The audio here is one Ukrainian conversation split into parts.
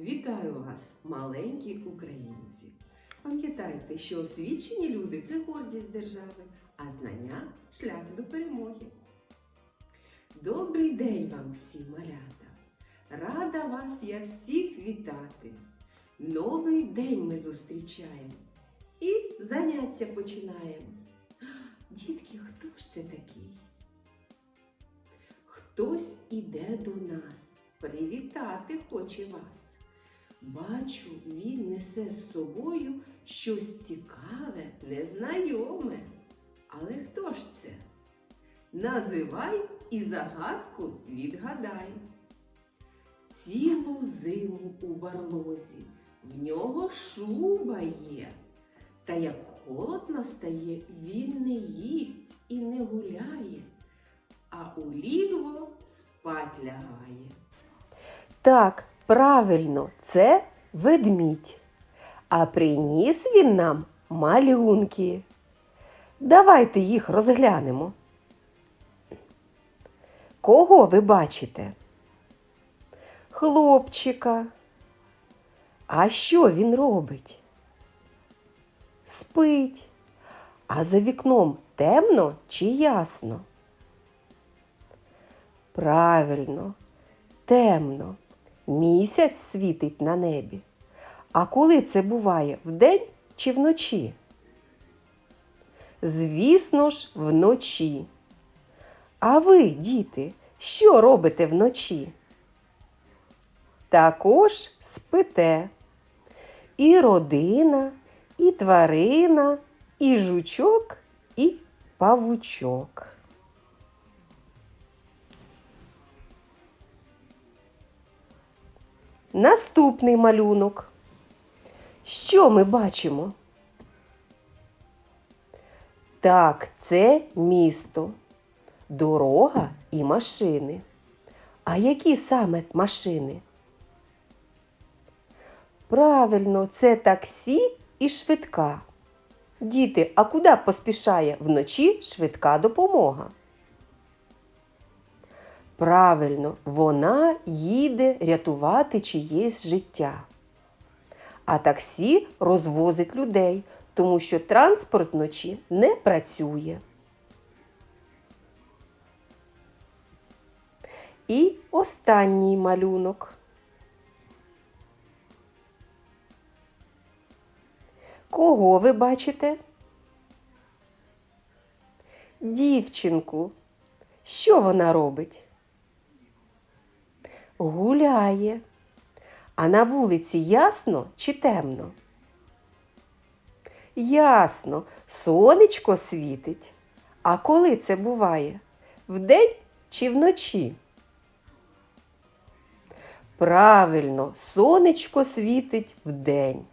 Вітаю вас, маленькі українці! Пам'ятайте, що освічені люди це гордість держави, а знання шлях до перемоги. Добрий день вам всі, малята! Рада вас я всіх вітати! Новий день ми зустрічаємо і заняття починаємо. Дітки, хто ж це такий? Хтось іде до нас, привітати хоче вас. Бачу, він несе з собою щось цікаве, незнайоме. Але хто ж це? Називай і загадку відгадай. Цілу зиму у барлозі, в нього шуба є. Та як холод настає, він не їсть і не гуляє, а у лігво спать лягає. Так, правильно, це ведмідь. А приніс він нам малюнки. Давайте їх розглянемо. Кого ви бачите? Хлопчика. А що він робить? Спить. А за вікном темно чи ясно? Правильно, темно. Місяць світить на небі. А коли це буває вдень чи вночі? Звісно ж, вночі. А ви, діти, що робите вночі? Також спите. І родина, і тварина, і жучок, і павучок. Наступний малюнок. Що ми бачимо? Так, це місто, дорога і машини. А які саме машини? Правильно, це таксі і швидка. Діти, а куди поспішає вночі швидка допомога? Правильно, вона їде рятувати чиєсь життя. А таксі розвозить людей, тому що транспорт вночі не працює. І останній малюнок. Кого ви бачите? Дівчинку. Що вона робить? Гуляє. А на вулиці ясно чи темно? Ясно, сонечко світить. А коли це буває? Вдень чи вночі? Правильно, сонечко світить вдень.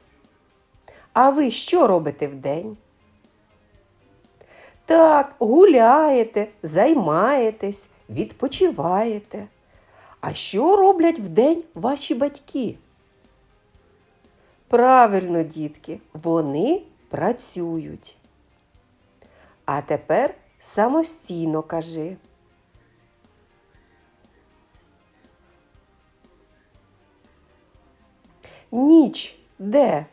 А ви що робите вдень? Так, гуляєте, займаєтесь, відпочиваєте. А що роблять вдень ваші батьки? Правильно, дітки, вони працюють. А тепер самостійно кажи. Ніч де?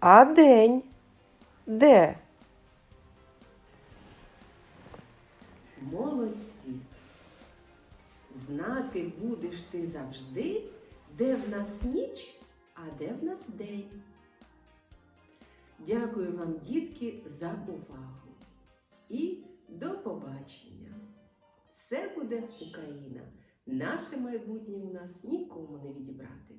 А день де? Молодці! Знати будеш ти завжди, де в нас ніч, а де в нас день. Дякую вам, дітки, за увагу. І до побачення! Все буде Україна! Наше майбутнє у нас нікому не відібрати.